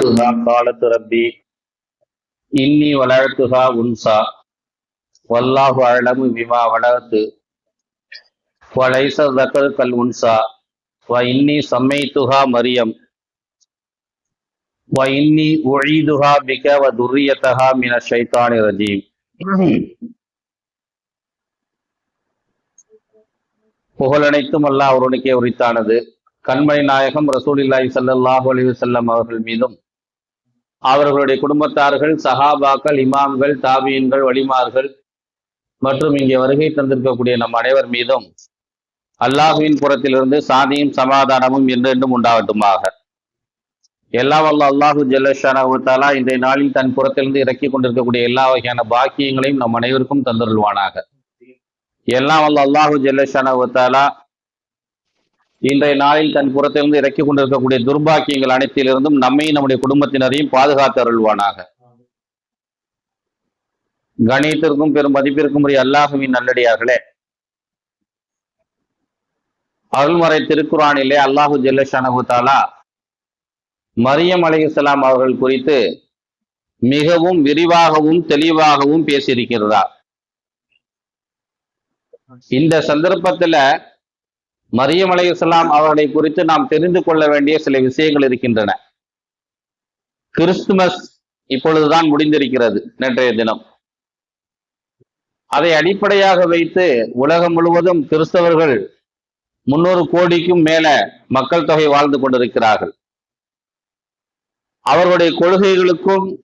வளர்த்துஹா காலத்து ரப்பி. இன்னி வளர்த்துஹா உன்சா. வல்லாஹு அழலமு விமா வளர்த்து. வளைச தக்கல் கல் உன்சா. வ இன்னி சம்மைத்துஹா மரியம். வ இன்னி ஒழிதுஹா பிக வ துர்ரியத்தஹா மின ஷைத்தானி ரஜீம். புகழனைத்தும் அல்லாஹ் ஒருவனுக்கே உரித்தானது. கண்மணி நாயகம் ரசூலில்லாய் சல்லாஹூ அலி செல்லம் அவர்கள் மீதும். அவர்களுடைய குடும்பத்தார்கள் சஹாபாக்கள் இமாம்கள் தாபியன்கள் வலிமார்கள் மற்றும் இங்கே வருகை தந்திருக்கக்கூடிய நம் அனைவர் மீதும் அல்லாஹுவின் புறத்திலிருந்து சாதியும் சமாதானமும் என்றென்றும் உண்டாகட்டுமாக. எல்லாம் வல்ல அல்லாஹு ஜல்லஷானா இன்றைய நாளில் தன் புறத்திலிருந்து இறக்கி கொண்டிருக்கக்கூடிய எல்லா வகையான பாக்கியங்களையும் நம் அனைவருக்கும் தந்தருள்வானாக. எல்லாம் வல்ல அல்லாஹு ஜல்லஷானா இன்றைய நாளில் தன் புறத்திலிருந்து இறக்கி கொண்டிருக்கக்கூடிய துர்பாக்கியங்கள் அனைத்திலிருந்தும் நம்மையும் நம்முடைய குடும்பத்தினரையும் பாதுகாத்து அருள்வானாக. கணியத்திற்கும் பெரும் மதிப்பிற்கும் உரிய அல்லாஹுவின் நல்லடியார்களே. அருள்மறை திருக்குறானிலே அல்லாஹு ஜெல்லஷானகுத்தாலா மரியம் அலைஹிஸ்ஸலாம் அவர்கள் குறித்து மிகவும் விரிவாகவும் தெளிவாகவும் பேசியிருக்கிறார். இந்த சந்தர்ப்பத்துல மரியம் இஸ்லாம் அவர்களை குறித்து நாம் தெரிந்து கொள்ள வேண்டிய சில விஷயங்கள் இருக்கின்றன. கிறிஸ்துமஸ் இப்பொழுதுதான் முடிந்திருக்கிறது நேற்றைய தினம். அதை அடிப்படையாக வைத்து உலகம் முழுவதும் கிறிஸ்தவர்கள் முன்னூறு கோடிக்கும் மேல மக்கள் தொகை வாழ்ந்து கொண்டிருக்கிறார்கள். அவர்களுடைய கொள்கைகளுக்கும்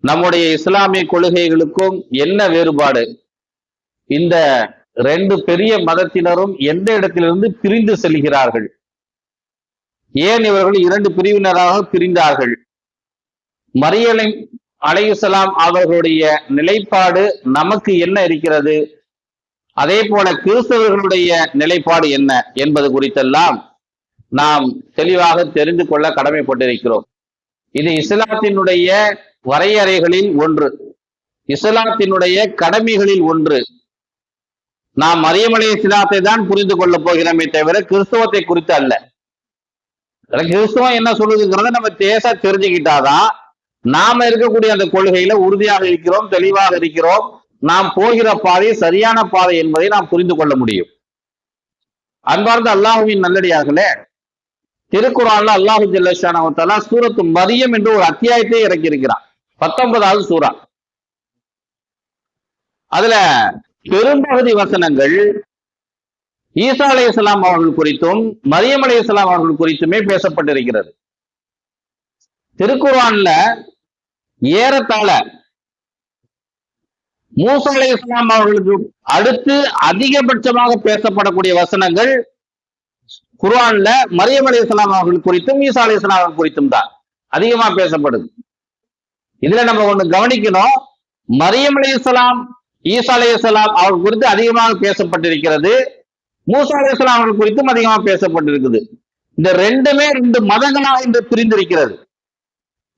நம்முடைய இஸ்லாமிய கொள்கைகளுக்கும் என்ன வேறுபாடு? இந்த ரெண்டு பெரிய மதத்தினரும் எந்த இடத்திலிருந்து பிரிந்து செல்கிறார்கள்? ஏன் இவர்கள் இரண்டு பிரிவினராக பிரிந்தார்கள்? மரியலை அலையுசலாம் அவர்களுடைய நிலைப்பாடு நமக்கு என்ன இருக்கிறது? அதே போல கிறிஸ்தவர்களுடைய நிலைப்பாடு என்ன என்பது குறித்தெல்லாம் நாம் தெளிவாக தெரிந்து கொள்ள கடமைப்பட்டிருக்கிறோம். இது இஸ்லாத்தினுடைய வரையறைகளில் ஒன்று. இஸ்லாத்தினுடைய கடமைகளில் ஒன்று. நாம் மரியமலைய சிதாத்தை தான் புரிந்து கொள்ள போகிறோமே தவிர கிறிஸ்தவத்தை குறித்து அல்ல. கிறிஸ்தவம் என்ன சொல்லுதுங்கிறத நம்ம தேச தெரிஞ்சுக்கிட்டாதான் நாம இருக்கக்கூடிய அந்த கொள்கையில உறுதியாக இருக்கிறோம் தெளிவாக இருக்கிறோம். நாம் போகிற பாதை சரியான பாதை என்பதை நாம் புரிந்து கொள்ள முடியும். அன்பார்ந்த அல்லாஹுவின் நல்லடியார்களே திருக்குறான்ல அல்லாஹு ஜல்லஷானா சூரத்து மரியம் என்று ஒரு அத்தியாயத்தை இறக்கி இருக்கிறான் பத்தொன்பதாவது சூறா. அதுல பெரும்பகுதி வசனங்கள் ஈசா அலை இஸ்லாம் அவர்கள் குறித்தும் மரியம் அலை இஸ்லாம் அவர்கள் குறித்துமே பேசப்பட்டிருக்கிறது. திருக்குறான்ல ஏறத்தாழ மூசா அலை இஸ்லாம் அவர்களுக்கு அடுத்து அதிகபட்சமாக பேசப்படக்கூடிய வசனங்கள் குர்ஆன்ல மரியம் அலி இஸ்லாம் அவர்கள் குறித்தும் ஈசா அலி இஸ்லாம் அவர்கள் குறித்தும் தான் அதிகமா பேசப்படுது. இதுல நம்ம ஒண்ணு கவனிக்கணும். மரியம் அலி இஸ்லாம் ஈசா அலையாம் அவர் குறித்து அதிகமாக பேசப்பட்டிருக்கிறது. மூசா அலையாம் அவர்கள் குறித்தும் அதிகமாக பேசப்பட்டிருக்குது. இந்த ரெண்டுமே ரெண்டு மதங்களாக இன்று பிரிந்திருக்கிறது.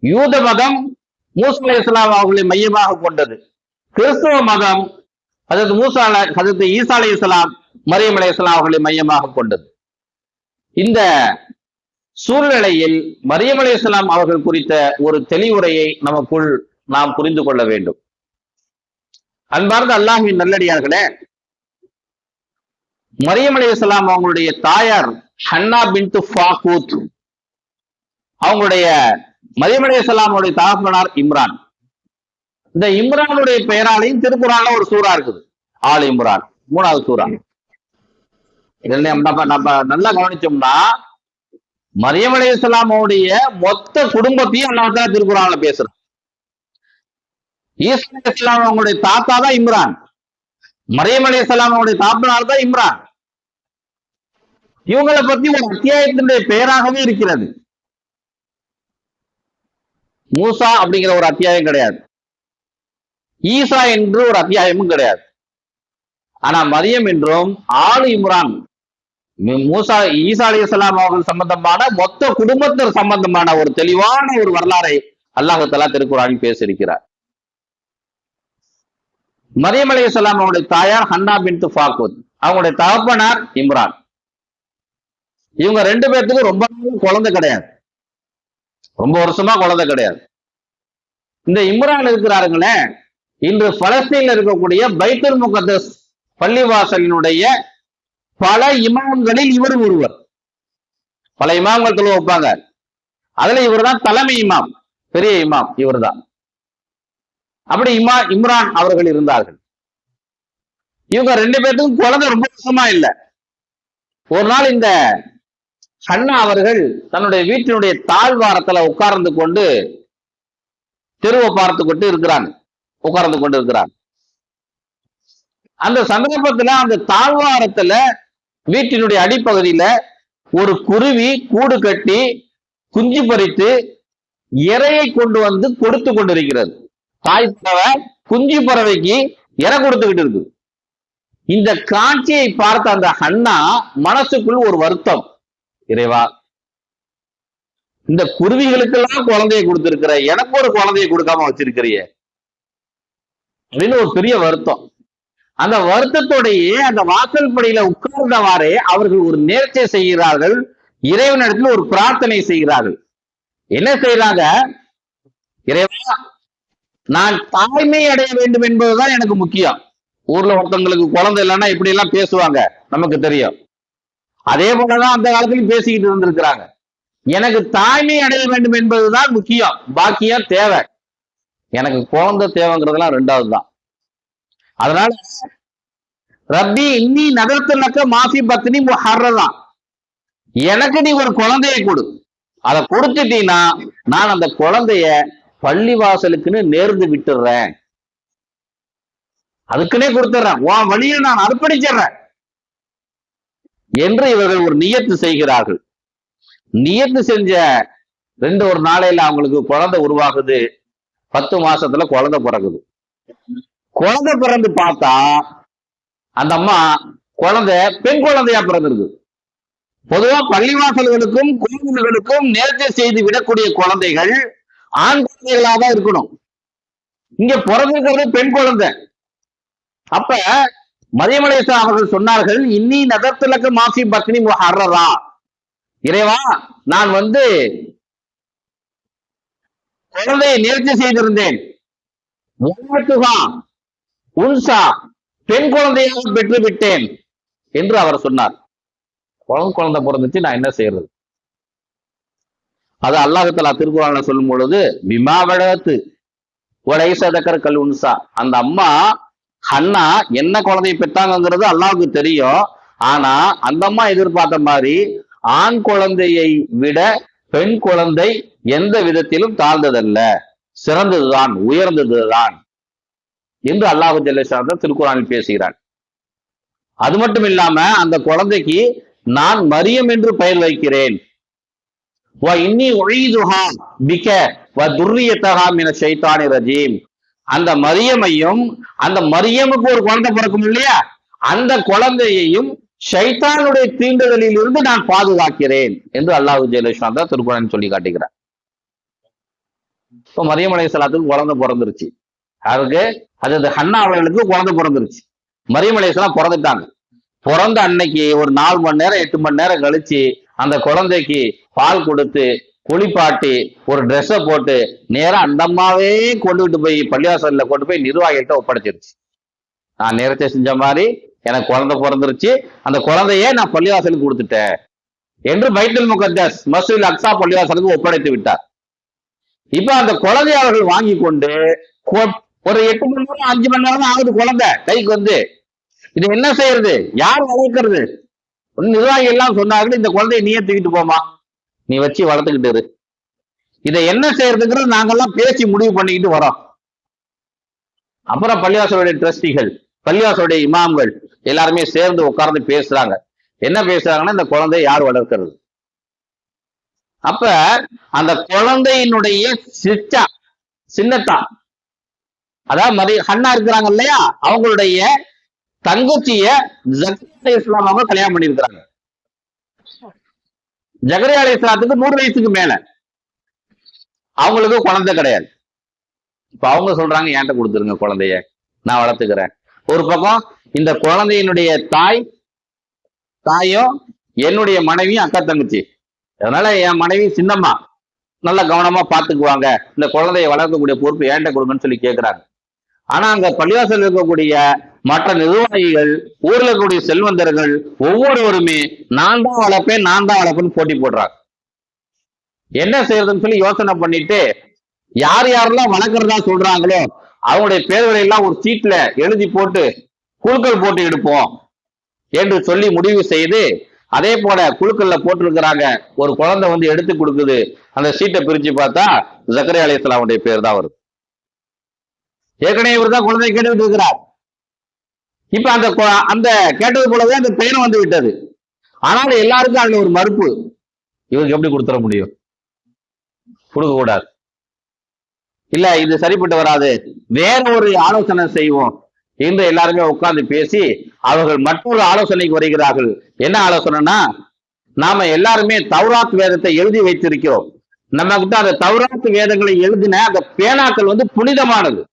யூத மதம் மூசா அலையாம் அவர்களை மையமாக கொண்டது. கிறிஸ்துவ மதம் அதற்கு மூசா அதற்கு ஈசா அலையாம் மரியம் அலையாம் அவர்களை மையமாக கொண்டது. இந்த சூழ்நிலையில் மரியம் அலையாம் அவர்கள் குறித்த ஒரு தெளிவுரையை நமக்குள் நாம் புரிந்து கொள்ள வேண்டும். அன்பார்ந்த அல்லாஹின் நல்லடியார்களே மரியம் அலி இஸ்லாம் அவங்களுடைய தாயார் ஹன்னா பின்து ஃபாகூத். அவங்களுடைய மரியம் அலி இஸ்லாமுடைய தகப்பனார் இம்ரான். இந்த இம்ரானுடைய பெயராலையும் திருக்குறான ஒரு சூறா இருக்குது. ஆள் இம்ரான் மூணாவது சூறா. நம்ம நம்ம நல்லா கவனிச்சோம்னா மரியம் அலி இஸ்லாமுடைய மொத்த குடும்பத்தையும் அல்லாஹ் திருக்குறான்ல பேசுறோம் ஈசா அலி இஸ்லாம் அவங்களுடைய தாத்தா தான் இம்ரான். மரியம் அலி இஸ்லாம் அவங்களுடைய தாப்பனார் தான் இம்ரான். இவங்களை பத்தி ஒரு அத்தியாயத்தினுடைய பெயராகவே இருக்கிறது. மூசா அப்படிங்கிற ஒரு அத்தியாயம் கிடையாது. ஈசா என்று ஒரு அத்தியாயமும் கிடையாது. ஆனா மரியம் என்றும் ஆளு இம்ரான். மூசா ஈசா அலி இஸ்லாம் அவர்கள் சம்பந்தமான மொத்த குடும்பத்தினர் சம்பந்தமான ஒரு தெளிவான ஒரு வரலாறை அல்லாஹத்தலா திருக்குறானில் பேசியிருக்கிறார். மரியம் அலி இஸ்லாம் அவங்களுடைய தாயார் ஹன்னா பின் ஃபாக்கூத் அவங்களுடைய தகப்பனார் இம்ரான். இவங்க ரெண்டு பேர்த்துக்கும் ரொம்ப நாள் குழந்தை கிடையாது. ரொம்ப வருஷமா குழந்தை கிடையாது. இந்த இம்ரான் இருக்கிறாருங்களே இன்று பலஸ்தீன்ல இருக்கக்கூடிய பைத்தர் முகதஸ் பள்ளிவாசலினுடைய பல இமாம்களில் இவரும் ஒருவர். பல இமாம்கள் தொழில் வைப்பாங்க. அதுல இவர் தான் தலைமை இமாம் பெரிய இமாம் இவர்தான். அப்படி இமா இம்ரான் அவர்கள் இருந்தார்கள். இவங்க ரெண்டு பேர்த்துக்கும் குழந்தை ரொம்ப வருஷமா இல்லை. ஒரு நாள் இந்த ஹன்னா அவர்கள் தன்னுடைய வீட்டினுடைய தாழ்வாரத்துல உட்கார்ந்து கொண்டு தெருவை பார்த்து கொண்டு இருக்கிறாங்க. உட்கார்ந்து கொண்டு இருக்கிறாங்க. அந்த சந்தர்ப்பத்துல அந்த தாழ்வாரத்துல வீட்டினுடைய அடிப்பகுதியில ஒரு குருவி கூடு கட்டி குஞ்சு பறித்து இறையை கொண்டு வந்து கொடுத்து கொண்டிருக்கிறது. தாய் பறவை குஞ்சு பறவைக்கு இற கொடுத்துக்கிட்டு இருக்கு. இந்த காட்சியை பார்த்த அந்த அண்ணா மனசுக்குள் ஒரு வருத்தம். இறைவா இந்த குருவிகளுக்கெல்லாம் குழந்தையை கொடுத்திருக்கிற எனக்கு ஒரு குழந்தையை கொடுக்காம வச்சிருக்கிறிய. அப்படின்னு ஒரு பெரிய வருத்தம். அந்த வருத்தத்தோடையே அந்த வாசல் படியில உட்கார்ந்தவாறே அவர்கள் ஒரு நேர்ச்சை செய்கிறார்கள். இறைவனிடத்தில் ஒரு பிரார்த்தனை செய்கிறார்கள். என்ன செய்யறாங்க இறைவா நான் தாய்மை அடைய வேண்டும் என்பதுதான் எனக்கு முக்கியம். ஊர்ல ஒருத்தவங்களுக்கு குழந்தை இல்லைன்னா இப்படி எல்லாம் பேசுவாங்க நமக்கு தெரியும். அதே போலதான் அந்த காலத்திலும் பேசிக்கிட்டு இருந்திருக்கிறாங்க. எனக்கு தாய்மை அடைய வேண்டும் என்பதுதான் முக்கியம். பாக்கியம் தேவை. எனக்கு குழந்தை தேவைங்கிறதுலாம் ரெண்டாவது தான் அதனால ரப்பி இன்னி நகரத்துலக்க மாசி பத்தினி ஹர்றதான் எனக்கு நீ ஒரு குழந்தையை கொடு. அதை கொடுத்துட்டீங்கன்னா நான் அந்த குழந்தைய பள்ளி வாசலுக்குன்னு நேர்ந்து விட்டுறேன். அதுக்குன்னே கொடுத்துறேன். உன் வழியில் நான் அர்ப்பணிச்சிடுறேன். என்று இவர்கள் ஒரு நியத்து செய்கிறார்கள். நியத்து செஞ்ச ரெண்டு ஒரு நாளையில அவங்களுக்கு குழந்தை உருவாகுது. பத்து மாசத்துல குழந்தை பிறகுது குழந்தை பிறந்து பார்த்தா அந்த அம்மா குழந்தை பெண் குழந்தையா பிறந்திருக்கு பொதுவா பள்ளிவாசல்களுக்கும் கோவில்களுக்கும் நேர்ச்சை செய்து விடக்கூடிய குழந்தைகள் ஆண் குழந்தைகளாக தான் இருக்கணும். இங்க பிறந்திருக்கிறது பெண் குழந்தை. அப்ப மதியமலேசா அவர்கள் சொன்னார்கள் இன்னி நகர்த்துலக்கு மாசி பக்னி ஹர்ரரா இறைவா நான் வந்து குழந்தையை நேர்த்தி செய்திருந்தேன். உன்சா பெண் குழந்தையாக பெற்று விட்டேன் என்று அவர் சொன்னார். குழந்தை குழந்தை பிறந்துச்சு நான் என்ன செய்யறது? அது அல்லாஹத்தலா திருக்குறான்ல சொல்லும் பொழுது பிமா வழகத்து உடைசதக்கர் கல் அந்த அம்மா ஹன்னா என்ன குழந்தையை பெற்றாங்கிறது அல்லாவுக்கு தெரியும். ஆனா அந்த அம்மா எதிர்பார்த்த மாதிரி ஆண் குழந்தையை விட பெண் குழந்தை எந்த விதத்திலும் தாழ்ந்ததல்ல. சிறந்ததுதான் உயர்ந்ததுதான் என்று அல்லாஹு ஜல்லேஷான் திருக்குறானில் பேசுகிறான். அது மட்டும் இல்லாம அந்த குழந்தைக்கு நான் மரியம் என்று பெயர் வைக்கிறேன். வ இன்னி ஒழிதுஹா பிக வ துர்ரியத்தகா என ஷைத்தானி ரஜீம் அந்த மரியமையும் அந்த மரியமுக்கு ஒரு குழந்தை பிறக்கும் இல்லையா? அந்த குழந்தையையும் ஷைத்தானுடைய தீண்டுதலில் இருந்து நான் பாதுகாக்கிறேன் என்று அல்லாஹு ஜெயலட்சுமி தான் திருக்குறள் சொல்லி காட்டுகிறார் இப்போ மரியமலை சலாத்துக்கு குழந்தை பிறந்துருச்சு. அதுக்கு அது ஹன்னா அவர்களுக்கு குழந்தை பிறந்துருச்சு. மரியமலை அலையாம் பிறந்துட்டாங்க. பிறந்த அன்னைக்கு ஒரு நாலு மணி நேரம் எட்டு மணி நேரம் கழிச்சு அந்த குழந்தைக்கு பால் கொடுத்து குளிப்பாட்டி ஒரு ட்ரெஸ்ஸை போட்டு நேராக அந்தம்மாவே கொண்டுகிட்டு போய் பள்ளிவாசலில் கொண்டு போய் நிர்வாகிகிட்ட ஒப்படைச்சிருச்சு. நான் நேரத்தை செஞ்ச மாதிரி எனக்கு குழந்தை பிறந்துருச்சு. அந்த குழந்தையே நான் பள்ளிவாசலுக்கு கொடுத்துட்டேன் என்று பைத்தல் முகத்தஸ் மசூல் அக்ஸா பள்ளிவாசலுக்கு ஒப்படைத்து விட்டார். இப்ப அந்த குழந்தைய அவர்கள் வாங்கி கொண்டு ஒரு எட்டு மணி நேரம் அஞ்சு மணி நேரம் ஆகுது குழந்தை கைக்கு வந்து. இது என்ன செய்யறது? யார் வளர்க்கறது? நிர்வாகி எல்லாம் சொன்னார்கள் இந்த குழந்தைய நீயே தூக்கிட்டு போமா நீ வச்சு வளர்த்துக்கிட்டு இரு. இதை என்ன செய்யறதுங்கிறது நாங்கெல்லாம் பேசி முடிவு பண்ணிக்கிட்டு வரோம். அப்புறம் பள்ளிவாசலுடைய ட்ரஸ்டிகள் பள்ளிவாசலுடைய இமாம்கள் எல்லாருமே சேர்ந்து உட்கார்ந்து பேசுறாங்க. என்ன பேசுறாங்கன்னா இந்த குழந்தை யார் வளர்க்கிறது? அப்ப அந்த குழந்தையினுடைய சிச்சா சின்னத்தா அதாவது மதி ஹன்னா இருக்கிறாங்க இல்லையா? அவங்களுடைய தங்கச்சிய ஜக்கரியா இஸ்லாம் அவங்க கல்யாணம் பண்ணியிருக்கிறாங்க. ஜகரியா அலி இஸ்லாத்துக்கு நூறு வயசுக்கு மேல. அவங்களுக்கு குழந்தை கிடையாது. இப்ப அவங்க சொல்றாங்க ஏன்ட்ட கொடுத்துருங்க குழந்தைய? நான் வளர்த்துக்கிறேன். ஒரு பக்கம் இந்த குழந்தையினுடைய தாய் தாயும் என்னுடைய மனைவியும் அக்கா தங்கச்சி. அதனால என் மனைவி சின்னம்மா நல்ல கவனமா பாத்துக்குவாங்க இந்த குழந்தைய வளர்க்கக்கூடிய பொறுப்பு ஏன்ட கொடுங்கன்னு சொல்லி கேட்கிறாங்க ஆனா அங்க பள்ளிவாசல் இருக்கக்கூடிய மற்ற நிர்வாகிகள் ஊர்ல இருக்கக்கூடிய செல்வந்தர்கள் ஒவ்வொருவருமே நான் தான் வளர்ப்பேன் நான் தான் வளர்ப்பேன்னு போட்டி போடுறாங்க. என்ன செய்யறதுன்னு சொல்லி யோசனை பண்ணிட்டு யார் யாரெல்லாம் வளர்க்கறதா சொல்றாங்களோ அவங்களுடைய பேர்களை எல்லாம் ஒரு சீட்ல எழுதி போட்டு குழுக்கள் போட்டு எடுப்போம் என்று சொல்லி முடிவு செய்து அதே போல குழுக்கள்ல போட்டிருக்கிறாங்க. ஒரு குழந்தை வந்து எடுத்து கொடுக்குது. அந்த சீட்டை பிரிச்சு பார்த்தா ஜக்கரே அலிஸ்லாமுடைய பேர் தான் வருது. ஏற்கனவே இவர் தான் குழந்தை கேட்டுக்கிட்டு இருக்கிறார். இப்ப அந்த அந்த கேட்டது போலவே அந்த பெயரும் வந்து விட்டது. ஆனாலும் எல்லாருக்கும் அதுல ஒரு மறுப்பு. இவருக்கு எப்படி கொடுத்துட முடியும்? கொடுக்க கூடாது இல்ல இது சரிப்பட்டு வராது. வேற ஒரு ஆலோசனை செய்வோம். என்று எல்லாருமே உட்கார்ந்து பேசி அவர்கள் மற்றொரு ஆலோசனைக்கு வருகிறார்கள். என்ன ஆலோசனைனா நாம எல்லாருமே தௌராத் வேதத்தை எழுதி வைத்திருக்கிறோம். நம்ம கிட்ட அந்த தௌராத் வேதங்களை எழுதின அந்த பேனாக்கள் வந்து புனிதமானது.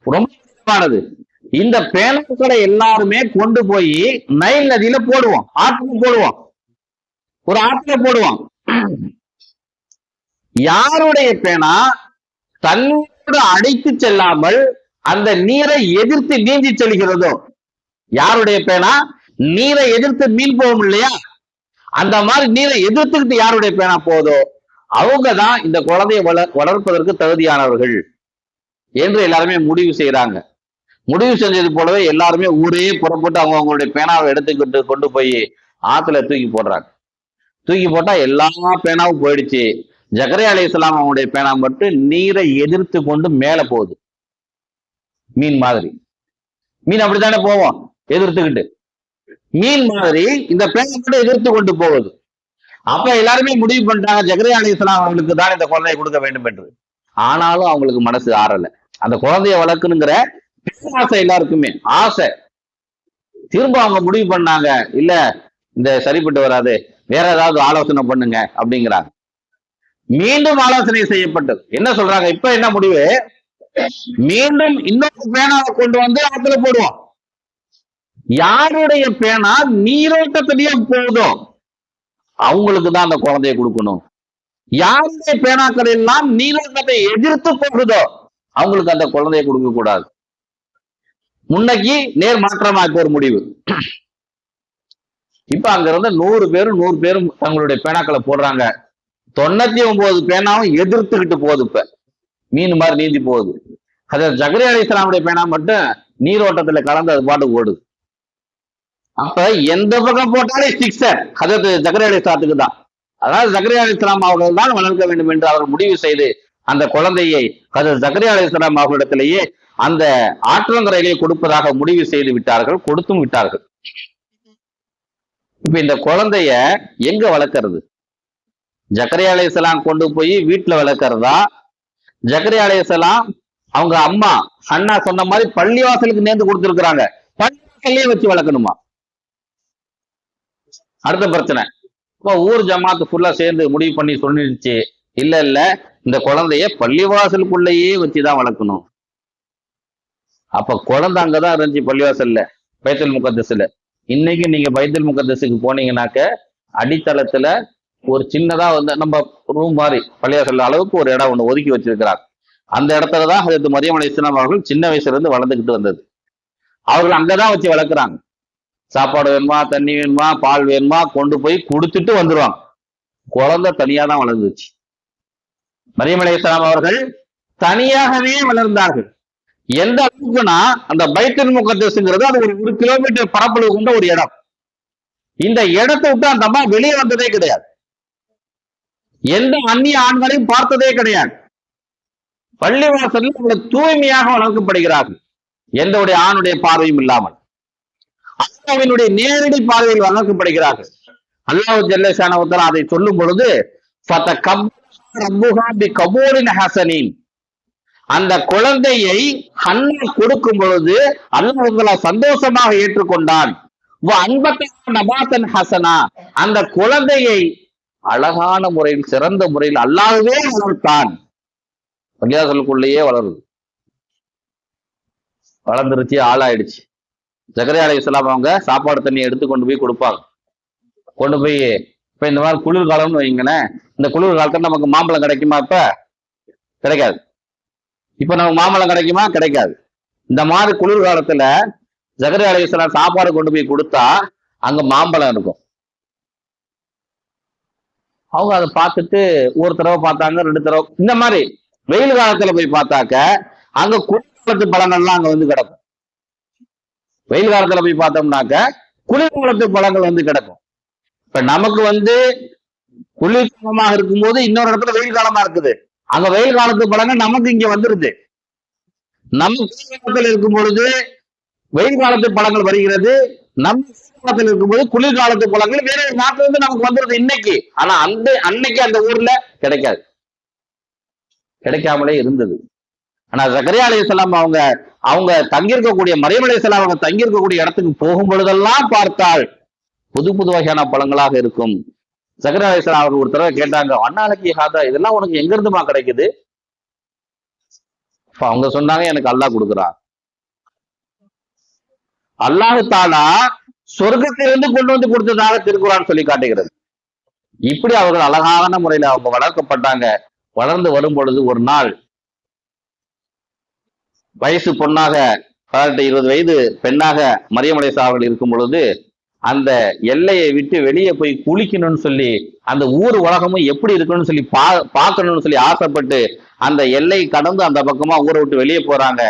ரொம்ப புனிதமானது. இந்த பேனாக்களை எல்லாருமே கொண்டு போய் நைல் நதியில போடுவோம். ஆற்றுல போடுவோம். ஒரு ஆற்றுல போடுவோம். யாருடைய பேனா? தன்னோடு அடைத்து செல்லாமல் அந்த நீரை எதிர்த்து நீந்தி செல்கிறதோ? யாருடைய பேனா? நீரை எதிர்த்து மீன் போகும் இல்லையா? அந்த மாதிரி நீரை எதிர்த்துக்கிட்டு யாருடைய பேனா போதோ அவங்க தான் இந்த குழந்தையை வள வளர்ப்பதற்கு தகுதியானவர்கள் என்று எல்லாருமே முடிவு செய்யறாங்க முடிவு செஞ்சது போலவே எல்லாருமே ஊரே புறப்பட்டு அவங்க அவங்களுடைய பேனாவை எடுத்துக்கிட்டு கொண்டு போய் ஆத்துல தூக்கி போடுறாங்க. தூக்கி போட்டா எல்லா பேனாவும் போயிடுச்சு. ஜக்கரே அலி இஸ்லாம் அவங்களுடைய பேனா மட்டும் நீரை எதிர்த்து கொண்டு மேல போகுது. மீன் மாதிரி. மீன் அப்படித்தானே போவோம்? எதிர்த்துக்கிட்டு. மீன் மாதிரி இந்த பேனா மட்டும் எதிர்த்து கொண்டு போகுது. அப்ப எல்லாருமே முடிவு பண்ணிட்டாங்க ஜக்கரியா அலி இஸ்லாம் அவங்களுக்கு தான் இந்த குழந்தையை கொடுக்க வேண்டும் என்று. ஆனாலும் அவங்களுக்கு மனசு ஆறல. அந்த குழந்தைய வளர்க்கணுங்கிற ஆசை எல்லாருக்குமே. ஆசை. திரும்ப அவங்க முடிவு பண்ணாங்க இல்ல இந்த சரிப்பட்டு வராது வேற ஏதாவது ஆலோசனை பண்ணுங்க அப்படிங்கிறாங்க. மீண்டும் ஆலோசனை செய்யப்பட்டது. என்ன சொல்றாங்க? இப்ப என்ன முடிவு? மீண்டும் இன்னொரு பேனாவை கொண்டு வந்து ஆத்துல போடுவோம். யாருடைய பேனா? நீரோட்டத்திலேயே போகுதோ அவங்களுக்கு தான் அந்த குழந்தைய கொடுக்கணும். யாருடைய பேனாக்கள் எல்லாம் நீரோட்டத்தை எதிர்த்து போகுதோ அவங்களுக்கு அந்த குழந்தைய கொடுக்க கூடாது முன்னைக்கு நேர் மாற்றமாக ஒரு முடிவு. இப்ப அங்க இருந்து நூறு பேரும் நூறு பேரும் தங்களுடைய பேனாக்களை போடுறாங்க. தொண்ணூத்தி ஒன்பது பேனாவும் எதிர்த்துக்கிட்டு போகுது இப்ப. மீன் மாதிரி நீந்தி போகுது. அது ஜகரி அலி இஸ்லாமுடைய பேனா மட்டும் நீரோட்டத்துல கலந்து அது பாட்டு ஓடுது. அப்ப எந்த பக்கம் போட்டாலும் சிக்ஸர் ஹதரத் ஜகரி அலி இஸ்லாத்துக்கு தான். அதாவது ஜகரி அலி இஸ்லாம் அவர்கள் தான் வளர்க்க வேண்டும் என்று அவர் முடிவு செய்து அந்த குழந்தையை அது ஜகரி அலி இஸ்லாம் அவர்களிடத்திலேயே அந்த ஆற்றங்கரையிலே கொடுப்பதாக முடிவு செய்து விட்டார்கள் கொடுத்தும் விட்டார்கள். இப்ப இந்த குழந்தைய எங்க வளர்க்கறது? ஜக்கரியா அலையாம் கொண்டு போய் வீட்டுல வளர்க்கறதா? ஜக்கரியா அலையாம் அவங்க அம்மா அண்ணா சொன்ன மாதிரி பள்ளிவாசலுக்கு நேர்ந்து கொடுத்துருக்காங்க பள்ளிவாசல்லையே வச்சு வளர்க்கணுமா? அடுத்த பிரச்சனை. இப்போ ஊர் ஜமாத்து ஃபுல்லா சேர்ந்து முடிவு பண்ணி சொல்லிடுச்சு இல்ல இல்ல இந்த குழந்தைய பள்ளிவாசலுக்குள்ளேயே வச்சுதான் வளர்க்கணும். அப்ப குழந்தை அங்கதான் இருந்துச்சு பள்ளிவாசல்ல பைத்தல் முகத்தசுல. இன்னைக்கு நீங்க பைத்தல் முகத்தசுக்கு போனீங்கன்னாக்க அடித்தளத்துல ஒரு சின்னதா வந்து நம்ம ரூம் மாதிரி பள்ளிவாசல் அளவுக்கு ஒரு இடம் ஒண்ணு ஒதுக்கி வச்சிருக்கிறாங்க. அந்த இடத்துல தான் ஹஜரத் மரியம் அலி இஸ்லாம் அவர்கள் சின்ன வயசுல இருந்து வளர்ந்துக்கிட்டு வந்தது. அவர்கள் அங்கதான் வச்சு வளர்க்குறாங்க. சாப்பாடு வேணுமா தண்ணி வேணுமா பால் வேணுமா கொண்டு போய் கொடுத்துட்டு வந்துருவாங்க. குழந்தை தனியா தான் வளர்ந்துச்சு. மரியம் அலி இஸ்லாம் அவர்கள் தனியாகவே வளர்ந்தார்கள். எந்த அளவுக்குன்னா அந்த பைத்தல் முகத்தஸ்ங்கிறது அது ஒரு ஒரு கிலோமீட்டர் பரப்பளவு கொண்ட ஒரு இடம். இந்த இடத்தை விட்டு அந்த அம்மா வெளியே வந்ததே கிடையாது. எந்த அந்நிய ஆண்களையும் பார்த்ததே கிடையாது. பள்ளிவாசலில் அவர்கள் தூய்மையாக வளர்க்கப்படுகிறார்கள் எந்த உடைய ஆணுடைய பார்வையும் இல்லாமல். அல்லாவினுடைய நேரடி பார்வையில் வளர்க்கப்படுகிறார்கள் அல்லாஹ் ஜல்லஷானவத்தலா அதை சொல்லும் பொழுது ரப்புஹா பி கபூரின் ஹசனின். அந்த குழந்தையை அண்ணா கொடுக்கும் பொழுது அல்லாஹ் சந்தோஷமாக ஏற்றுக்கொண்டான். நபாத்தன் ஹசனா. அந்த குழந்தையை அழகான முறையில் சிறந்த முறையில் அல்லாதவே வளர்த்தான். பள்ளியாசலுக்குள்ளேயே வளருது. வளர்ந்துருச்சு ஆளாயிடுச்சு. ஜக்கரியா அலி இஸ்லாம் அவங்க சாப்பாடு தண்ணி எடுத்து கொண்டு போய் கொடுப்பாங்க. கொண்டு போய் இப்ப இந்த மாதிரி குளிர்காலம்னு வைங்களேன் இந்த குளிர் காலத்துல நமக்கு மாம்பழம் கிடைக்குமா இப்ப? கிடைக்காது. இப்ப நமக்கு மாம்பழம் கிடைக்குமா? கிடைக்காது. இந்த மாதிரி குளிர் காலத்துல ஜகரி அலையாம் சாப்பாடு கொண்டு போய் கொடுத்தா அங்க மாம்பழம் இருக்கும். அவங்க அதை பார்த்துட்டு ஒரு தடவை பார்த்தாங்க ரெண்டு தடவை. இந்த மாதிரி வெயில் காலத்துல போய் பார்த்தாக்க அங்க குளிர்காலத்து பழங்கள்லாம் அங்க வந்து கிடக்கும். வெயில் காலத்துல போய் பார்த்தோம்னாக்க குளிர்காலத்து பழங்கள் வந்து கிடக்கும். இப்ப நமக்கு வந்து குளிர்காலமாக இருக்கும்போது இன்னொரு இடத்துல வெயில் காலமா இருக்குது. அங்க வெயில் காலத்து பழங்கள் நமக்கு இங்க வந்துருது. நம்ம குளிர்காலத்தில் இருக்கும் பொழுது வெயில் காலத்து பழங்கள் வருகிறது. நம்ம காலத்தில் இருக்கும்போது குளிர்காலத்து பழங்கள் வேற ஒரு நாட்டுல இருந்து நமக்கு வந்துருது இன்னைக்கு. ஆனா அந்த அன்னைக்கு அந்த ஊர்ல கிடைக்காது. கிடைக்காமலே இருந்தது. ஆனா ஜக்கரியா அலையாம் அவங்க அவங்க தங்கியிருக்கக்கூடிய மரியம் அலையாம் அவங்க தங்கியிருக்கக்கூடிய இடத்துக்கு போகும் பொழுதெல்லாம் பார்த்தால் புது புது வகையான பழங்களாக இருக்கும். ஜக்கரியா அலையாம் அவங்க ஒரு தடவை கேட்டாங்க அண்ணாலக்கி ஹாதா? இதெல்லாம் உனக்கு எங்க இருந்துமா கிடைக்குது அவங்க சொன்னாங்க எனக்கு அல்லாஹ் கொடுக்குறான். அல்லாஹு தாலா சொர்க்கத்திலிருந்து கொண்டு வந்து கொடுத்ததாக திருக்குறான் சொல்லி காட்டுகிறது. இப்படி அவர்கள் அழகான முறையில அவங்க வளர்க்கப்பட்டாங்க. வளர்ந்து வரும் பொழுது ஒரு நாள் வயசு பொண்ணாக பதினெட்டு இருபது வயது பெண்ணாக மரியமலைசா அவர்கள் இருக்கும் பொழுது அந்த எல்லையை விட்டு வெளியே போய் குளிக்கணும்னு சொல்லி அந்த ஊர் உலகமும் எப்படி இருக்கணும்னு சொல்லி பா பார்க்கணும்னு சொல்லி ஆசைப்பட்டு அந்த எல்லை கடந்து அந்த பக்கமா ஊரை விட்டு வெளியே போறாங்க.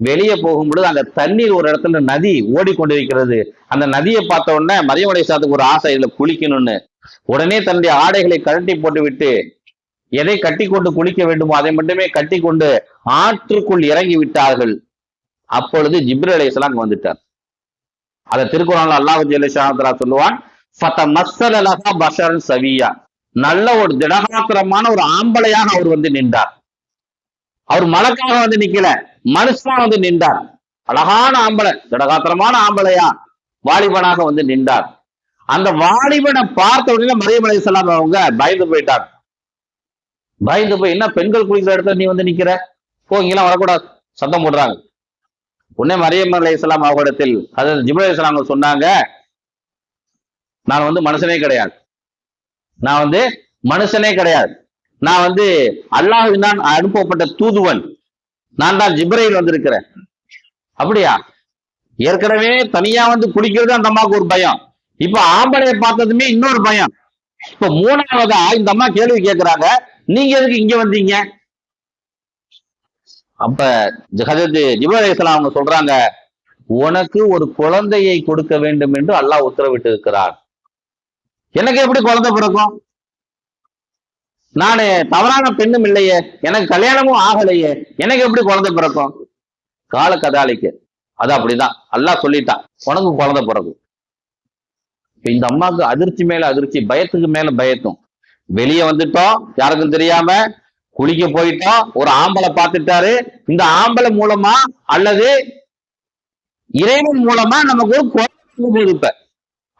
வெளியே போகும்பொழுது அங்க தண்ணீர் ஒரு இடத்துல நதி ஓடிக்கொண்டிருக்கிறது. அந்த நதியை பார்த்த உடனே மரியமலை சாத்துக்கு ஒரு ஆசை இதுல குளிக்கணும்னு. உடனே தன்னுடைய ஆடைகளை கழட்டி போட்டு விட்டு எதை கட்டி கொண்டு குளிக்க வேண்டுமோ அதை மட்டுமே கட்டி கொண்டு ஆற்றுக்குள் இறங்கி விட்டார்கள். அப்பொழுது ஜிப்ரி அலைஹிஸ்ஸலாம் அங்க வந்துட்டார். அதை திருக்குறள் அல்லாஹ் ஜெயலலிதா சொல்லுவான் அலஹா பஷரன் சவியா. நல்ல ஒரு திடகாத்திரமான ஒரு ஆம்பளையாக அவர் வந்து நின்றார். அவர் மலக்காக வந்து நிக்கல மனுஷனா வந்து நின்றார். அழகான ஆம்பளை திடகாத்திரமான ஆம்பளையா வாலிபனாக வந்து நின்றார். அந்த வாலிபனை பார்த்த உடனே மரியம் அலைஹிஸ்ஸலாம் அவங்க பயந்து போயிட்டார் பயந்து போய் என்ன பெண்கள் குளிக்கிற இடத்துல நீ வந்து நிக்கிற? போங்கெல்லாம் வரக்கூடாது. சத்தம் போடுறாங்க. உடனே மரியம் அலைஹிஸ்ஸலாம் அவர்களிடத்தில் அதாவது ஜிபுல் அலைஹிஸ்ஸலாம் அவங்க சொன்னாங்க நான் வந்து மனுஷனே கிடையாது. நான் வந்து மனுஷனே கிடையாது. நான் வந்து அல்லாஹ்வினால் அனுப்பப்பட்ட தூதுவன். நான் தான் ஜிப்ரையில் வந்திருக்கிறேன். அப்படியா? ஏற்கனவே தனியா வந்து குளிக்கிறது அந்த அம்மாவுக்கு ஒரு பயம். இப்ப ஆம்பளையை பார்த்ததுமே இன்னொரு பயம். இப்ப மூணாவதா இந்த அம்மா கேள்வி கேட்கிறாங்க நீங்க எதுக்கு இங்க வந்தீங்க? அப்ப ஜஹதத் ஜிபர் அலைஹிஸ்ஸலாம் அவங்க சொல்றாங்க உனக்கு ஒரு குழந்தையை கொடுக்க வேண்டும் என்று அல்லாஹ் உத்தரவிட்டு இருக்கிறார் எனக்கு எப்படி குழந்தை பிறக்கும்? நான் தவறான பெண்ணும் இல்லையே எனக்கு கல்யாணமும் ஆகலையே எனக்கு எப்படி குழந்தை பிறக்கும்? கால கதாலிக்கு அது அப்படிதான். அல்லாஹ் சொல்லிட்டான் உனக்கு குழந்தை பிறக்கும். இந்த அம்மாவுக்கு அதிர்ச்சி மேல அதிர்ச்சி பயத்துக்கு மேல பயத்தும். வெளியே வந்துட்டோம் யாருக்கும் தெரியாம குளிக்க போயிட்டோம் ஒரு ஆம்பளை பார்த்துட்டாரு. இந்த ஆம்பளை மூலமா அல்லது இறைவன் மூலமா நமக்கு ஒரு குழந்தை இருப்ப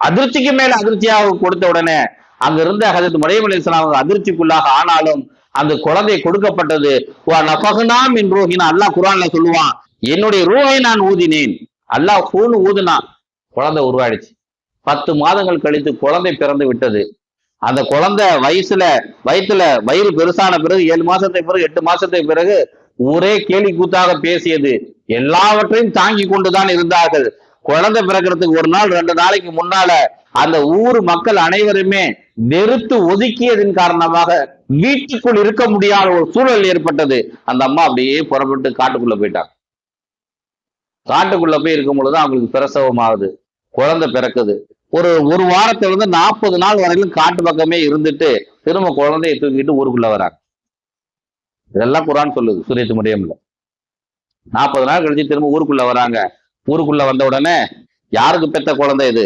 அதிர்ச்சிக்கு மேல அதிர்ச்சியாக கொடுத்த உடனே அங்க இருந்த ஹசரத் மரியம் அவங்க அதிர்ச்சிக்குள்ளாக ஆனாலும் அந்த குழந்தை கொடுக்கப்பட்டது நபகுனாம் என் மின் ரூஹினா. அல்லாஹ் குரான்ல சொல்லுவான் என்னுடைய ரூஹை நான் ஊதினேன். அல்லாஹ் ஃபூன் ஊதுனான். குழந்தை உருவாயிடுச்சு. பத்து மாதங்கள் கழித்து குழந்தை பிறந்து விட்டது. அந்த குழந்தை வயசுல வயிற்றுல வயிறு பெருசான பிறகு ஏழு மாசத்துக்கு பிறகு எட்டு மாசத்துக்கு பிறகு ஒரே கேலி கூத்தாக பேசியது. எல்லாவற்றையும் தாங்கி கொண்டுதான் இருந்தார்கள். குழந்தை பிறக்கிறதுக்கு ஒரு நாள் ரெண்டு நாளைக்கு முன்னால அந்த ஊர் மக்கள் அனைவருமே வெறுத்து ஒதுக்கியதின் காரணமாக வீட்டுக்குள் இருக்க முடியாத ஒரு சூழல் ஏற்பட்டது. அந்த அம்மா அப்படியே புறப்பட்டு காட்டுக்குள்ள போயிட்டாங்க. காட்டுக்குள்ள போய் இருக்கும் பொழுது அவங்களுக்கு பிரசவம் ஆகுது. குழந்தை பிறக்குது. ஒரு ஒரு வாரத்துல இருந்து நாற்பது நாள் வரையிலும் காட்டு பக்கமே இருந்துட்டு திரும்ப குழந்தையை தூக்கிட்டு ஊருக்குள்ள வராங்க. இதெல்லாம் குரான் சொல்லுது சூரியத்து முடியல நாற்பது நாள் கழிச்சு திரும்ப ஊருக்குள்ள வராங்க. ஊருக்குள்ள வந்த உடனே யாருக்கு பெத்த குழந்தை இது?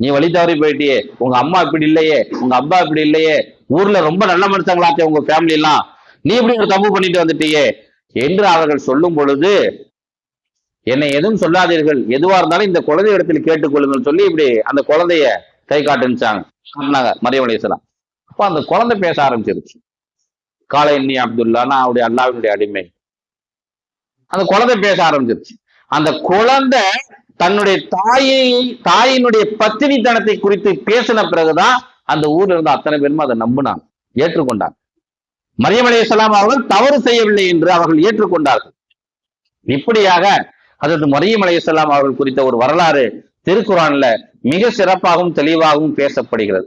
நீ வழி தவறி போயிட்டியே. உங்க அம்மா இப்படி இல்லையே. உங்க அப்பா இப்படி இல்லையே. ஊர்ல ரொம்ப நல்ல மனுஷங்களாச்சே உங்க ஃபேமிலி எல்லாம் நீ இப்படி ஒரு தப்பு பண்ணிட்டு வந்துட்டியே. என்று அவர்கள் சொல்லும் பொழுது என்னை எதுவும் சொல்லாதீர்கள். எதுவா இருந்தாலும் இந்த குழந்தை இடத்தில் கேட்டுக்கொள்ளுங்கள் சொல்லி இப்படி அந்த குழந்தைய கை காட்டுச்சாங்க காட்டினாங்க மரியம் அலையாம் அப்ப அந்த குழந்தை பேச ஆரம்பிச்சிருச்சு. காலை இன்னி அப்துல்லா நான் அவருடைய அல்லாவினுடைய அடிமை. அந்த குழந்தை பேச ஆரம்பிச்சிருச்சு. அந்த குழந்தை தன்னுடைய தாயை தாயினுடைய பத்தினித்தனத்தை குறித்து பேசின பிறகுதான் அந்த ஊர்ல இருந்த அத்தனை பேரும் அதை நம்பினாங்க ஏற்றுக்கொண்டாங்க. மரியம் அலைஹிஸ்ஸலாம் அவர்கள் தவறு செய்யவில்லை என்று அவர்கள் ஏற்றுக்கொண்டார்கள். இப்படியாக அதற்கு மரியம் அலைஹிஸ்ஸலாம் அவர்கள் குறித்த ஒரு வரலாறு திருக்குறான்ல மிக சிறப்பாகவும் தெளிவாகவும் பேசப்படுகிறது.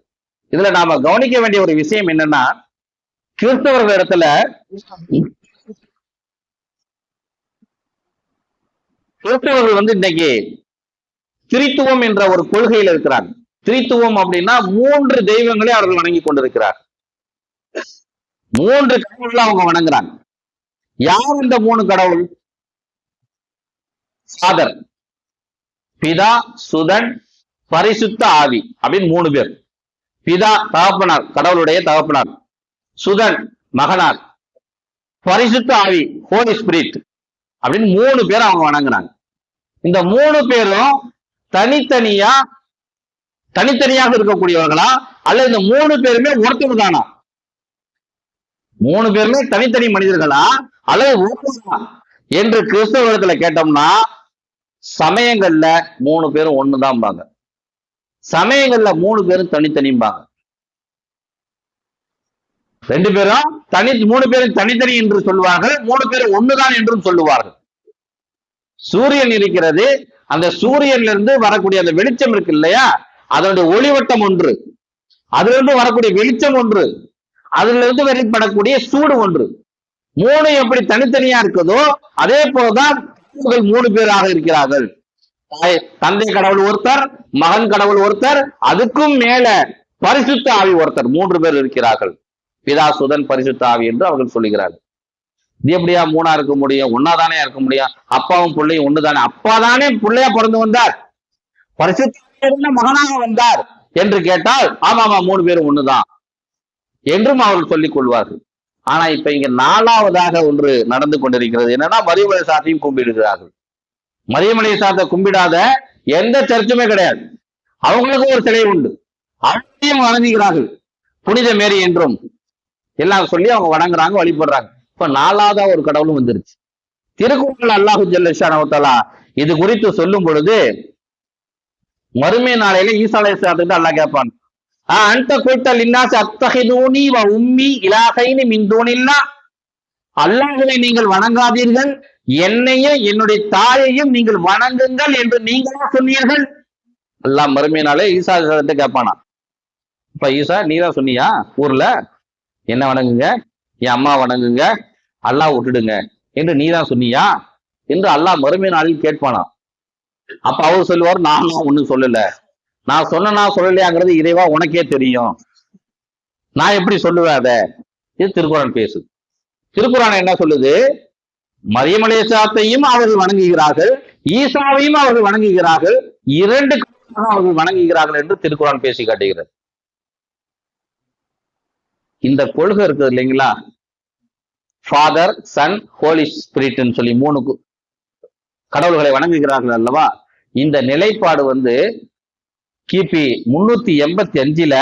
இதுல நாம கவனிக்க வேண்டிய ஒரு விஷயம் என்னன்னா கிறிஸ்தவர்கள் இடத்துல கிறிஸ்தவர்கள் வந்து இன்னைக்கு திரித்துவம் என்ற ஒரு கொள்கையில் இருக்கிறாங்க. திரித்துவம் அப்படின்னா மூன்று தெய்வங்களை அவர்கள் வணங்கி கொண்டிருக்கிறார் மூன்று கடவுள்களை அவங்க வணங்குறாங்க. யார் இந்த மூணு கடவுள்? ஃபாதர் பிதா சுதன் பரிசுத்த ஆவி. அப்படின்னு மூணு பேர். பிதா தகப்பனார் கடவுளுடைய தகப்பனார். சுதன் மகனார். பரிசுத்த ஆவி ஹோலி ஸ்பிரிட் அப்படின்னு மூணு பேர் அவங்க வணங்குறாங்க இந்த மூணு பேரும் தனித்தனியா தனித்தனியாக இருக்கக்கூடியவர்களா? அல்ல இந்த மூணு பேருமே ஒருத்தர் தானா? மூணு பேருமே தனித்தனி மனிதர்களா? அல்லது ஒருத்தர்? என்று கிறிஸ்தவ கேட்டோம்னா சமயங்கள்ல மூணு பேரும் ஒண்ணுதான்பாங்க சமயங்கள்ல மூணு பேரும் தனித்தனிம்பாங்க. ரெண்டு பேரும் தனி மூணு பேரும் தனித்தனி என்று சொல்லுவார்கள் மூணு பேரும் ஒண்ணுதான் என்றும் சொல்லுவார்கள். சூரியன் இருக்கிறது அந்த சூரியன்ல இருந்து வரக்கூடிய அந்த வெளிச்சம் இருக்கு இல்லையா? அதனுடைய ஒளிவட்டம் ஒன்று. அதுல இருந்து வரக்கூடிய வெளிச்சம் ஒன்று. அதுல இருந்து வெளிப்படக்கூடிய சூடு ஒன்று. மூணு எப்படி தனித்தனியா இருக்குதோ அதே போலதான் கடவுள்கள் மூணு பேராக இருக்கிறார்கள். தந்தை கடவுள் ஒருத்தர் மகன் கடவுள் ஒருத்தர் அதுக்கும் மேல பரிசுத்த ஆவி ஒருத்தர் மூன்று பேர் இருக்கிறார்கள். பிதா சுதன் பரிசுத்த ஆவி என்று அவர்கள் சொல்லுகிறார்கள். இது எப்படியா மூணா இருக்க முடியும்? ஒன்னாதானே இருக்க முடியும்? அப்பாவும் பிள்ளையும் ஒண்ணுதானே அப்பா தானே பிள்ளையா பிறந்து வந்தார். பரிசுத்த மகனாக வந்தார் என்று கேட்டால் ஆமா ஆமா மூணு பேரும் ஒண்ணுதான் என்றும் அவர்கள் சொல்லிக் கொள்வார்கள். ஆனா இப்ப இங்க நாலாவதாக ஒன்று நடந்து கொண்டிருக்கிறது. என்னன்னா மரியமலை சாத்தையும் கும்பிடுகிறார்கள். மரியமலை சாத்தை கும்பிடாத எந்த சர்ச்சுமே கிடையாது. அவங்களுக்கும் ஒரு சிலை உண்டு. அவங்களையும் வணங்குகிறார்கள். புனித மேரி என்றும் எல்லாம் சொல்லி அவங்க வணங்குறாங்க வழிபடுறாங்க. இப்ப நாலாவதா ஒரு கடவுளும் வந்துருச்சு. திருக்குறள் அல்லாஹு ஜல்லா இது குறித்து சொல்லும் பொழுது மறுமை நாளையில ஈசா அலைஹிஸ்ஸலாத்துக்கு அல்லாஹ் கேட்பான். அந்த அன்ட குல்த லின்னாஸ் அத்தஹிதூனி வ உம்மி இலாஹைனி மின் அல்லாஹுவை நீங்கள் வணங்காதீர்கள் என்னையும் என்னுடைய தாயையும் நீங்கள் வணங்குங்கள் என்று நீங்களா சொன்னீர்கள் அல்லாஹ் மறுமையினாலே ஈசா அலைஹிஸ்ஸலாத்தை கேட்பானா இப்ப ஈசா நீதான் சொன்னியா ஊர்ல என்ன வணங்குங்க என் அம்மா வணங்குங்க அல்லாஹ் விட்டுடுங்க என்று நீதான் சொன்னியா என்று அல்லாஹ் மறுமை நாளில் கேட்பானா அப்ப அவர் சொல்லுவார் நான் ஒண்ணும் சொல்லல. நான் சொன்னா சொல்லலையாங்கிறது இறைவா உனக்கே தெரியும். நான் எப்படி சொல்லுவேன் அதை? இது திருக்குறான் பேசு திருக்குறான் என்ன சொல்லுது? மரியமலேசாத்தையும் அவர்கள் வணங்குகிறார்கள் ஈசாவையும் அவர்கள் வணங்குகிறார்கள் இரண்டு அவர்கள் வணங்குகிறார்கள் என்று திருக்குறான் பேசி காட்டுகிறது. இந்த கொள்கை இருக்குது இல்லைங்களா? ஃபாதர் சன் ஹோலி ஸ்பிரிட்னு சொல்லி மூணு கடவுள்களை வணங்குகிறார்கள் அல்லவா? இந்த நிலைப்பாடு வந்து கிபி முன்னூத்தி எண்பத்தி அஞ்சுல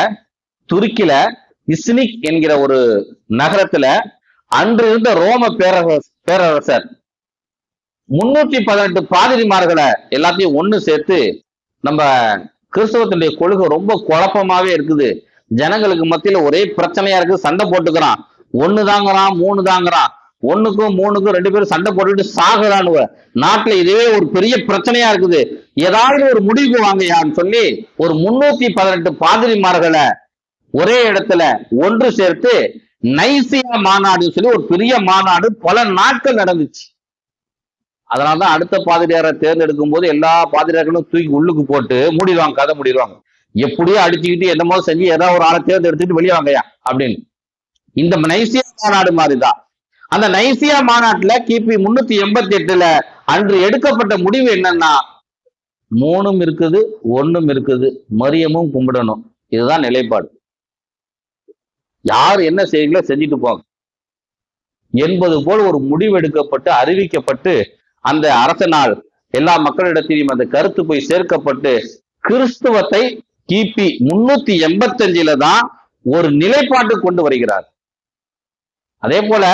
துருக்கில இஸ்னிக் என்கிற ஒரு நகரத்துல அன்று இருந்த ரோம பேரரசர் பேரரசர் முன்னூத்தி பதினெட்டு பாதிரிமார்களை எல்லாத்தையும் ஒண்ணு சேர்த்து நம்ம கிறிஸ்தவத்தினுடைய கொள்கை ரொம்ப குழப்பமாவே இருக்குது. ஜனங்களுக்கு மத்தியில ஒரே பிரச்சனையா இருக்கு. சண்டை போட்டுக்கிறான். ஒன்னு தாங்கிறான் மூணு தாங்கிறான். ஒண்ணுக்கும் மூணுக்கும் ரெண்டு பேரும் சண்டை போட்டுட்டு சாகுறானுவ. நாட்டுல இதுவே ஒரு பெரிய பிரச்சனையா இருக்குது. ஏதாவது ஒரு முடிவுக்கு வாங்கயான்னு சொல்லி ஒரு முன்னூத்தி பதினெட்டு பாதிரிமார்களை ஒரே இடத்துல ஒன்று சேர்த்து நைசியா மாநாடுன்னு சொல்லி ஒரு பெரிய மாநாடு பல நாட்கள் நடந்துச்சு. அதனாலதான் அடுத்த பாதிரியாரை தேர்ந்தெடுக்கும் போது எல்லா பாதிரியார்களும் தூக்கி உள்ளுக்கு போட்டு மூடிடுவாங்க கதை மூடிடுவாங்க. எப்படியோ அடிச்சுக்கிட்டு என்னமோ செஞ்சு ஏதாவது ஒரு ஆளை தேர்ந்தெடுத்துட்டு வெளியே வாங்கயா அப்படின்னு. இந்த நைசியா மாநாடு மாதிரிதான். அந்த நைசியா மாநாட்டுல கிபி முன்னூத்தி எண்பத்தி எட்டுல அன்று எடுக்கப்பட்ட முடிவு என்னன்னா மூணும் இருக்குது ஒண்ணும் இருக்குது மரியமும் கும்பிடணும். இதுதான் நிலைப்பாடு. யார் என்ன செய்திகளை செஞ்சுட்டு போங்க. என்பது போல் ஒரு முடிவு எடுக்கப்பட்டு அறிவிக்கப்பட்டு அந்த அரசனால் எல்லா மக்களிடத்திலும் அந்த கருத்து போய் சேர்க்கப்பட்டு கிறிஸ்துவத்தை கிபி முன்னூத்தி எண்பத்தி அஞ்சுல தான் ஒரு நிலைப்பாட்டு கொண்டு வருகிறார். அதே போல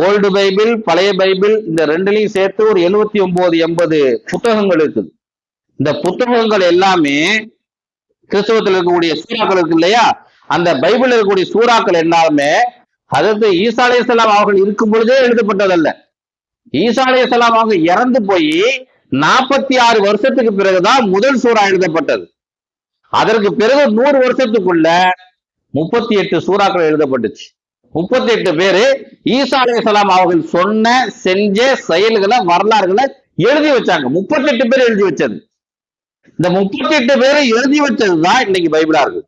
ஓல்டு பைபிள் பழைய பைபிள் இந்த ரெண்டுலையும் சேர்த்து ஒரு எழுபத்தி ஒன்பது எண்பது புத்தகங்கள் இருக்குது. இந்த புத்தகங்கள் எல்லாமே கிறிஸ்தவத்தில் இருக்கக்கூடிய சூறாக்கள் இருக்கு இல்லையா? அந்த பைபிள் இருக்கக்கூடிய சூறாக்கள் எல்லாமே அதற்கு ஈசா அலைஹிஸ்ஸலாம் அவர்கள் இருக்கும் பொழுதே எழுதப்பட்டதல்ல. ஈசா அலைஹிஸ்ஸலாம் அவங்க இறந்து போய் நாற்பத்தி ஆறு வருஷத்துக்கு பிறகுதான் முதல் சூறா எழுதப்பட்டது. அதற்கு பிறகு நூறு வருஷத்துக்குள்ள முப்பத்தி எட்டு சூறாக்கள் எழுதப்பட்டுச்சு. முப்பத்தி எட்டு பேரு ஈசா அலைஹிஸ்ஸலாம் அவர்கள் சொன்ன செஞ்ச செயல்களை வரலாறுகளை எழுதி வச்சாங்க. முப்பத்தி எட்டு பேர் எழுதி வச்சது. இந்த முப்பத்தி எட்டு பேரை எழுதி வச்சதுதான் இன்னைக்கு பைபிளா இருக்கு.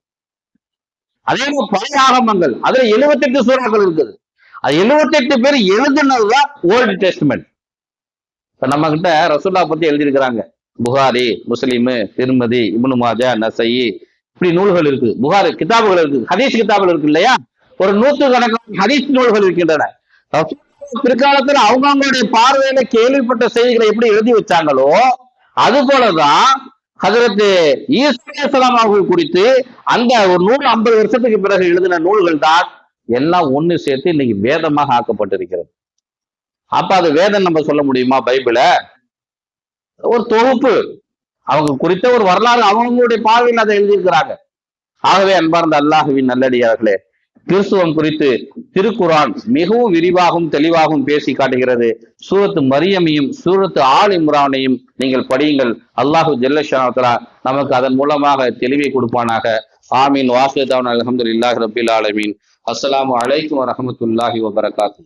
அதே மாதிரி பழைய ஆகமங்கள். அதுல 78 சூறாக்கள் இருக்குது. அது 78 பேர் எழுதுனதுதான் ஓல்டு டெஸ்ட்மெண்ட் இப்ப நம்ம கிட்ட ரசுல்லா பத்தி எழுதியிருக்கிறாங்க. புகாரி முஸ்லீமு திருமதி இபுனு மாஜா நசை இப்படி நூல்கள் இருக்கு புகாரி கிதாபுகள் இருக்கு ஹதீஸ் கிதாபுகள் இருக்கு இல்லையா? ஒரு நூற்று கணக்கான ஹதீஸ் நூல்கள் இருக்கின்றன. பிற்காலத்தில் அவங்க அவங்களுடைய பார்வையில கேள்விப்பட்ட செய்திகளை எப்படி எழுதி வச்சாங்களோ அது போலதான் ஹதரத்து ஈஸ்வரலாம் அவர்கள் குறித்து அந்த ஒரு நூறு ஐம்பது வருஷத்துக்கு பிறகு எழுதின நூல்கள் தான் எல்லாம் ஒண்ணு சேர்த்து இன்னைக்கு வேதமாக ஆக்கப்பட்டிருக்கிறது. அப்ப அது வேதம் நம்ம சொல்ல முடியுமா? பைபிள? ஒரு தொகுப்பு. அவங்க குறித்த ஒரு வரலாறு அவங்களுடைய பார்வையில் அதை எழுதியிருக்கிறாங்க. ஆகவே அன்பார்ந்த அல்லாஹுவின் நல்லடியார்களே கிறிஸ்துவம் குறித்து திருக்குரான் மிகவும் விரிவாகவும் தெளிவாகவும் பேசி காட்டுகிறது. சூரத்து மரியமையும் சூரத்து ஆல் இம்ரானையும் நீங்கள் படியுங்கள். அல்லாஹு ஜல்லஷாத்தலா நமக்கு அதன் மூலமாக தெளிவை கொடுப்பானாக. ஆமீன். வாசிதான் அலமதுல்லாஹி ரபில் ஆலமீன். அஸ்லாம் வலைக்கம் வரமத்துல்லாஹி வபரகாத்து.